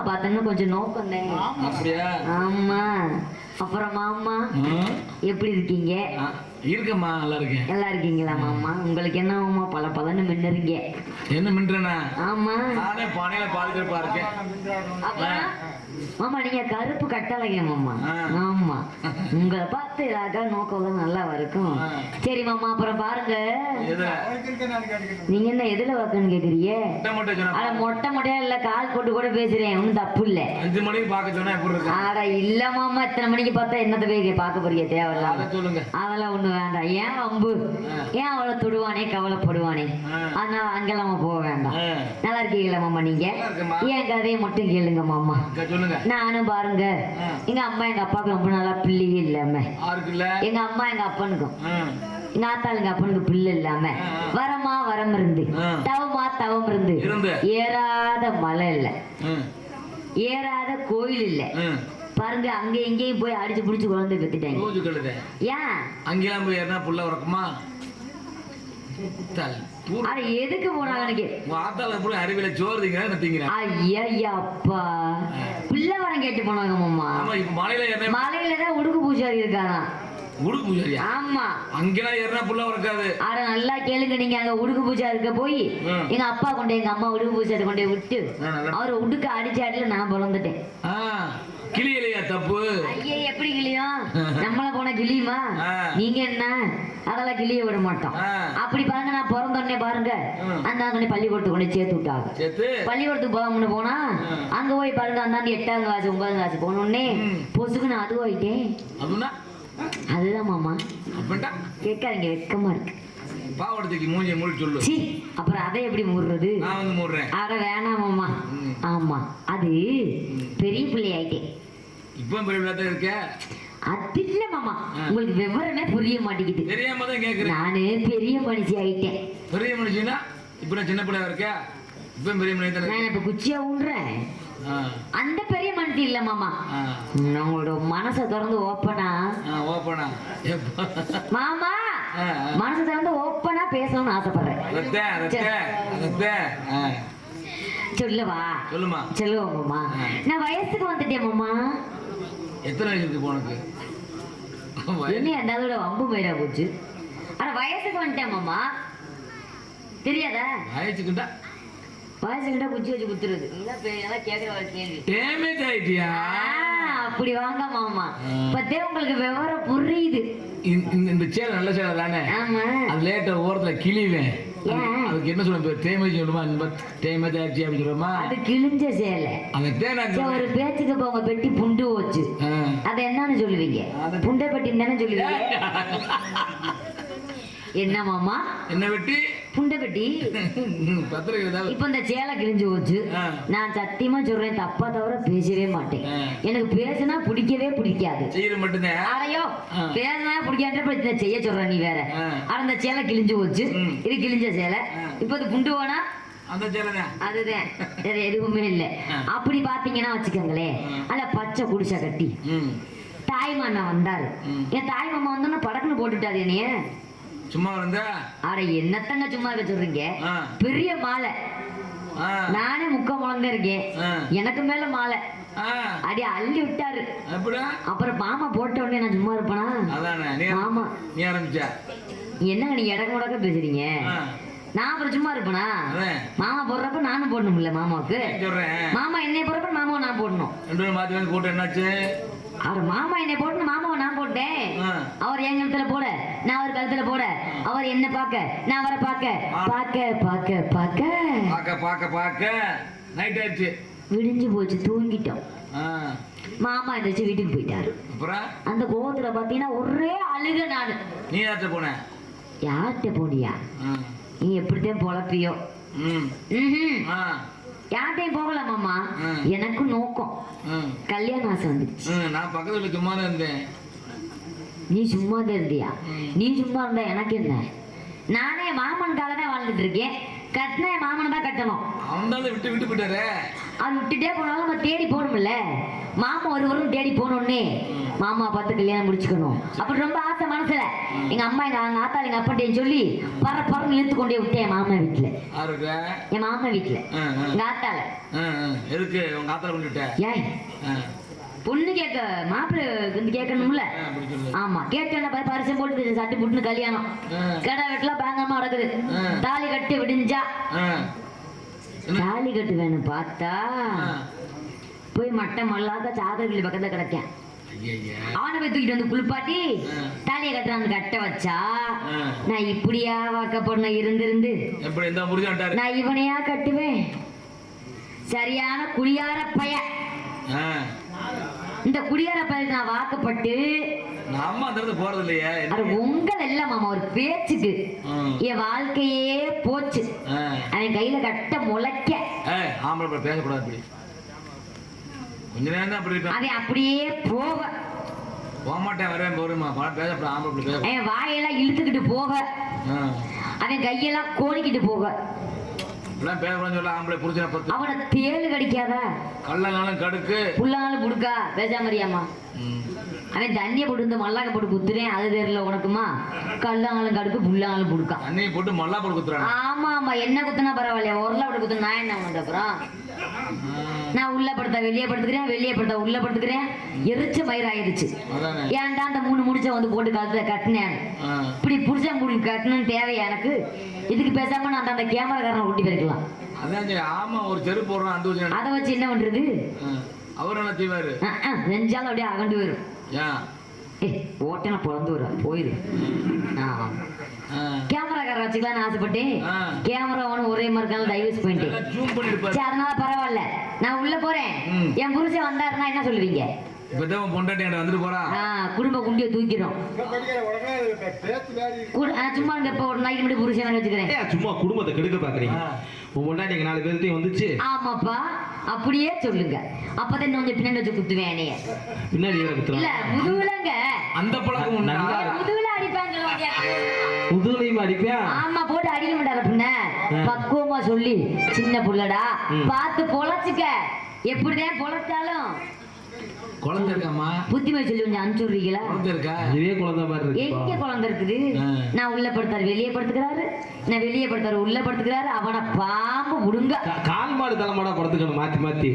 மாமா பார்த்தோன்னா கொஞ்சம் நோக்கம் அப்படியா? ஆமா. அப்புறம் மாமா. எப்படி இருக்கீங்க? இருக்கேம்மா நல்லா இருக்கேன். நல்லா இருக்கீங்களா மாமா? உங்களுக்கு என்ன மாமா பல பலன்னு மின்னுறீங்க. என்ன மின்றனா ஆமா. நானே பானையில இருக்கேன். அப்புறம் மாமா நீங்க கருப்பு கட்டளைங்க மாமா. ஆமா. உங்களை பார்த்து அழகா நோக்கம் நல்லா இருக்கும். சரி மாமா அப்புறம் பாருங்க. நீங்க என்ன எதுல வாக்குன்னு கேக்குறீங்க? மொட்டை மொட்டை மொட்டையா இல்ல கால் போட்டு கூட பேசுறேன். ஒன்றும் தப்பு இல்ல. அஞ்சு மணிக்கு பார்க்க சொன்னா ஆட இல்ல மாமா இத்தனை மணிக்கு பார்த்தா என்னத்த போய் பார்க்க போறீங்க? சொல்லுங்க. அதெல்லாம் ஒண்ணு வேண்டாம். ஏன் வம்பு? ஏன் அவளை தொடுவானே கவலைப்படுவானே. அதனால அங்கெல்லாம் போக வேண்டாம். நல்லா இருக்கீங்களா மாமா நீங்க. என் கதையை மட்டும் கேளுங்க மாமா. சொல்லுங்க. நானும் பாருங்க. எங்க அம்மா எங்க அப்பாவுக்கு ரொம்ப நாளா பிள்ளையே இல்லாம. எங்க அம்மா எங்க அப்பனுக்கும். எங்க ஆத்தாளுங்க அப்பனுக்கு பிள்ளை இல்லாம. வரமா வரம் இருந்து. தவமா தவம் இருந்து. ஏறாத மலை இல்ல. ஏறாத கோயில் இல்ல. பாருங்க அங்க எங்கேயும் போய் அடிச்சு புடிச்சு குழந்தை பெத்துட்டாங்க ஏன்? அங்கெல்லாம் போய் ஏறினா புள்ள உறக்குமா? அட எதுக்கு போனாங்க எனக்கு? ஆத்தால எப்படி அறிவில சோறு திங்கிறா என்ன திங்கிறேன். ஐயா அப்பா பிள்ளை வரம் கேட்டு போனாங்க மாமா. இப்ப மலையில ஏறினா மலையில தான் உடுக்கு பூஜாரி இருக்காராம் உடுக்கு பூஜாரியா? ஆமா. அங்கெல்லாம் ஏறினா புள்ள உறக்காது அட நல்லா கேளுங்க நீங்க அங்க உடுக்கு பூஜா இருக்க போய். எங்க அப்பா கொண்டு எங்க அம்மா உடுக்கு பூஜை கொண்டு விட்டு அவர் உடுக்க அடிச்சு அடில நான் பிறந்துட்டேன். ஆ, கிளி இல்லையா தப்பு? ஐயே எப்படி கிளியும் நம்மள போன கிளியுமா. நீங்க என்ன? அதெல்லாம் கிளிய விட மாட்டோம். அப்படி பாருங்க நான் பிறந்தோடனே பாருங்க. ம். அந்த கொண்டு பள்ளிக்கூடத்துக்கு கொண்டு சேர்த்து விட்டாங்க. பள்ளிக்கூடத்துக்கு போகாமனு போனா. அங்க போய் பாருங்க அந்தாண்டி எட்டாம் கிளாஸ் ஒன்பதாம் கிளாஸ் போனோடனே. பொசுக்கு நான் அதுவாயிட்டேன் அப்படின்னா அதுதான் மாமா. கேட்காதீங்க வெக்கமா இருக்கு. பாவடத்துக்கு மூஞ்சி மூடி சொல்லு. சி அப்புறம் அதை எப்படி மூடுறது? நான் வந்து மூடுறேன். அட. ஆமா. அது பெரிய பிள்ளை ஆயிட்டேன் இப்போ பெரிய விளையாட்டு இருக்க? அது இல்ல மாமா. உங்களுக்கு விவரமே புரிய மாட்டேங்குது. தெரியாம தான் கேட்குறேன் நானு பெரிய மனுஷி ஆயிட்டேன். பெரிய மனுஷனா இப்போ நான் சின்ன பிள்ளையா இருக்க? இப்போ பெரிய மனுஷன் தானே நான் இப்ப குச்சியா ஊன்றேன் ஆ. அந்த பெரிய மனுஷி இல்ல மாமா. உங்களோட மனசை திறந்து ஓப்பனா? ஓப்பனா. மாமா. மனசை திறந்து ஓப்பனா பேசணும்னு ஆசைப்படுறேன். சொல்லவா. சொல்லுமா சொல்லுவோம் மாமா. நான் வயசுக்கு வந்துட்டேன் மாமா. எத்தனை வயசு இருக்கு உனக்கு? என்ன அதோட வம்பு பயிரா போச்சு. ஆனா வயசுக்கு வந்துட்டேன் மாமா. தெரியாதா? வயசுக்கிட்டா வயசுக்கிட்ட குச்சி வச்சு குத்துறது. இதெல்லாம் கேக்குற ஒரு கேள்வி. டேமேஜ் ஆயிட்டியா? ஆ, அப்படி வாங்க மாமா. பத்தே உங்களுக்கு விவரம் புரியுது. இந்த- இந்த- இந்த சேலை நல்ல சேலை தானே? ஆமா. அது லேட்ட ஓரத்துல கிழிவேன். ஏன்? அதுக்கு என்ன இப்போ டேமேஜ் சொல்லுமா? டேமேஜ் ஆயிடுச்சு அப்படின்னு சொல்லுமா அது கிழிஞ்ச சேலை. அந்த ஒரு பேச்சுக்கு போங்க பெட்டி புண்டு அது என்னன்னு சொல்லுவீங்க? அது- புண்டை பெட்டி தானே சொல்லுவீங்க? என்ன மாமா? என்ன வெட்டி? புண்டை ஏதாவது இப்ப இந்த சேலை கிழிஞ்சு போச்சு. நான் சத்தியமா சொல்றேன் தப்பா தவிர பேசவே மாட்டேன். எனக்கு பேசினா பிடிக்கவே பிடிக்காது. ஆ. பேசினா பிடிக்காத செய்ய சொல்ற நீ வேற. ஆனா இந்த சேலை கிழிஞ்சு போச்சு. இது கிழிஞ்ச சேலை. இப்ப இது புண்டு போனா அந்த அதுதான். வேற எதுவுமே இல்ல. அப்படி பாத்தீங்கன்னா வச்சுக்கோங்களேன். அல்ல பச்சை குடிசை கட்டி. தாய் மாமா வந்தாரு. என் தாய் மாமா வந்தோன்னா படக்குன்னு போட்டுட்டாரு என்னைய. சும்மா இருந்தா அட என்னத்தங்க சும்மா இருக்க சொல்றீங்க? பெரிய மாலை. நானே முக்க முழங்க இருக்கேன். எனக்கு மேல மாலை. அடி அள்ளி விட்டாரு. அப்புறம் மாமா போட்ட உடனே நான் சும்மா இருப்பேனா? ஆமா என்னங்க நீங்க இடக்கு முடக்க பேசுறீங்க? நான் அப்புறம் சும்மா இருப்பேனா? மாமா போடுறப்ப நானும் போடணும்ல மாமாவுக்கு? மாமா என்னை போடுறப்ப மாமாவை நான் போடணும். ரெண்டு பேரும் மாத்தி வந்து கூட்டம் என்னாச்சு? அவர் மாமா என்னை போடணும் மாமாவை நான் போட்டேன். அவர் என் கழுத்துல போட நான் அவர் கழுத்துல போட. அவர் என்ன பார்க்க நான் அவரை பார்க்க. பார்க்க பார்க்க பார்க்க. பார்க்க பார்க்க பார்க்க. நைட் ஆயிடுச்சு. விடிஞ்சு போச்சு தூங்கிட்டோம். மாமா எந்திரிச்சு வீட்டுக்கு போயிட்டாரு. அந்த கோவத்துல பாத்தீங்கன்னா ஒரே அழுக நானு. நீ யார்கிட்ட போன? யார்கிட்ட போனியா. நீ எப்படித்தான் பொழப்பியோ. யார்கிட்டயும் போகல மாமா. ம். எனக்கும் நோக்கம். கல்யாண ஆசை வந்துச்சு ம், நான் பக்கத்துல சும்மா தான் இருந்தேன். நீ சும்மா தான் இருந்தியா. நீ சும்மா இருந்தா எனக்கு என்ன? நானே மாமனுக்காக தான் வாழ்ந்துட்டு இருக்கேன். கட்டினா மாமனை தான் கட்டணும். அவன் விட்டு விட்டு போயிட்டாரே. அது விட்டுட்டே போனாலும் நம்ம தேடி போகணும்ல. மாமா ஒரு வரும் தேடி போனோடனே மாமா பார்த்து கல்யாணம் முடிச்சுக்கணும். அப்படி ரொம்ப ஆசை மனசுல. எங்க அம்மா எங்க எங்க ஆத்தாள் எங்க அப்பாட்டையும் சொல்லி பற பறன்னு இழுத்து கொண்டே விட்டேன் என் மாமா வீட்டுல என் மாமா வீட்டுல. எங்க ஆத்தால ஆ, ஆ. எதுக்கு? உங்க ஆத்தால கொண்டுட்ட? ஏய். ஆ. பொண்ணு கேட்க மாப்பிள்ளை வந்து கேட்கணும்ல? ஆமா. கேட்டோன்னா பரிசம் போட்டு சட்டு புட்டுன்னு கல்யாணம். கடை வெட்டல பயங்கரமா நடக்குது. தாலி கட்டி விடிஞ்சா? தாலி கட்டு வேணும் பார்த்தா. போய் மட்டை மல்லாக்க சாதகிளி பக்கத்துல கிடக்கேன். அவனை போய் தூக்கிட்டு வந்து குளிப்பாட்டி. தாலியை கட்டுறான்னு கட்ட வச்சா. நான் இப்படியா வாக்கப்படணும் இருந்திருந்து நான் இவனையா கட்டுவேன்? சரியான குடியார பைய. இந்த குடியார பையன் நான் வாக்கப்பட்டு நம்ம அந்த போறது இல்லையே? அது உங்கள் இல்ல மாமா ஒரு பேச்சுக்கு. என் வாழ்க்கையே போச்சு. அவன் கையில கட்ட முளைக்க. ஆம்பளை பேசக்கூடாது கொஞ்ச நேரம் தான் அப்படி அவன் அப்படியே போக. போக மாட்டேன் வரேன் போருமா பணம் பேசப்பட ஆம்பளை பிள்ளை பேச. அவன் வாயெல்லாம் இழுத்துக்கிட்டு போக. அவன் கையெல்லாம் கோணிக்கிட்டு போக. இப்படிலாம் பேசக்கூடாதுன்னு சொல்ல ஆம்பளை புரிச்சனை பத்து அவனை தேளு கடிக்காதா. கள்ளனாலும் கடுக்கு. புல்லாலும் புடுக்கா. பேசாமரியாமா. அவன் தண்ணியை போட்டு இந்த மல்லாக்க போட்டு குத்துறேன். அது தெரியல உனக்குமா? கல்லாங்களும் கடுக்கு புல்லாங்களும் புடுக்கா. தண்ணியை போட்டு மல்லா போட்டு குத்துறாங்க ஆமா ஆமா என்ன குத்துனா பரவாயில்லையா? உரல போட்டு குத்து நான் என்ன உனக்கு அப்புறம்? நான் உள்ள படுத்த வெளியே படுத்துக்கிறேன் வெளியே படுத்த உள்ள படுத்துக்கிறேன். எரிச்ச மயிர் ஆயிடுச்சு ஏன்டா அந்த மூணு முடிச்ச வந்து போட்டு கழுத்துல கட்டினேன். இப்படி புருஷன் முடி கட்டணும்னு தேவையா எனக்கு? இதுக்கு பேசாம நான் அந்த கேமராக்காரனை கூட்டி போயிருக்கலாம். ஆமா ஒரு செருப்பு ஊசி அதை வச்சு என்ன பண்றது? அவர் என்ன செய்வாரு? நெஞ்சாலும் அப்படியே அகண்டு ஏய் ஓட்டனை பிறந்து வரும் போயிரு. கேமராக்காரர் வச்சுக்கலாம்னு ஆசைப்பட்டேன். கேமரா ஒன்று ஒரே மாதிரி இருக்காங்க டைவர்ஸ் பண்ணிட்டேன் நல்லா ஜூம் பண்ணி இருப்பாரு சரி அதனால பரவாயில்ல. நான் உள்ள போறேன். என் புருஷன் வந்தாருன்னா என்ன சொல்லுவீங்க? இப்பதான் பொண்டாட்டி வந்துட்டு போறா. குடும்ப குண்டியை தூக்கிறோம் சும்மா இந்த இப்போ ஒரு மட்டும் புருஷனை வச்சுக்கிறேன். சும்மா குடும்பத்தை கெடுக்க பாக்குறீங்க. ஆ. உன் முன்னாடி எங்க நாலு பேர்த்தையும் வந்துச்சு. ஆமாப்பா. அப்படியே சொல்லுங்க. அப்பதான் கொஞ்சம் பின்னாடி வச்சு குத்துவேன் என்னைய. பின்னாடி இல்ல முதுகுலங்க. அந்த பழக்கம் முதுகுல அடிப்பாங்க. முதுகுலையும் அடிப்பேன்? ஆமா போட்டு அடிக்க பின்ன பக்குவமா சொல்லி. சின்ன புள்ளடா. பார்த்து பொழைச்சுக்க. எப்படிதான் பொழைச்சாலும். குழந்தை இருக்காமா புத்திமை சொல்லி கொஞ்சம் குழந்தை இருக்கா? இதுவே குழந்தை மாதிரி எங்க குழந்தை இருக்குது. நான் உள்ள படுத்தாரு வெளியே படுத்துக்கிறாரு. நான் வெளியே படுத்தாரு உள்ள படுத்துக்கிறாரு. அவனை பாம்பு விடுங்க. கா- கால் மாடு தலைமாடா படுத்துக்கணும் மாத்தி மாத்தி.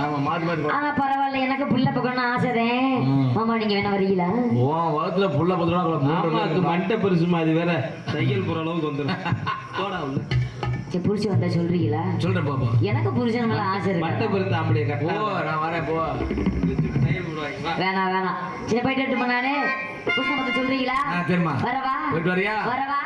ஆமா மாத்தி ஆனா பரவாயில்ல எனக்கு புள்ள பக்கம்னு ஆசைதேன் ம். மாமா நீங்க வேணா வரீங்களா? வகுத்துல புள்ள பத்து ஆமா அது ரூபா மண்டை பெருசுமா இது வேற. தையல் போற அளவுக்கு வந்துடும் போடா உள்ள. சரி புருஷன் வந்தா சொல்றீங்களா? சொல்றேன் பாப்பா எனக்கு புருஷன் மேல ஆசை இருக்கு. பெருத்த ஆம்பளைய போ கட்டா நான் வரேன் போ. வேணாம் வேணாம். சரி போயிட்டு நானு? புருஷன் வந்து சொல்றீங்களா? வரவா? போயிட்டு வரியா? வரவா?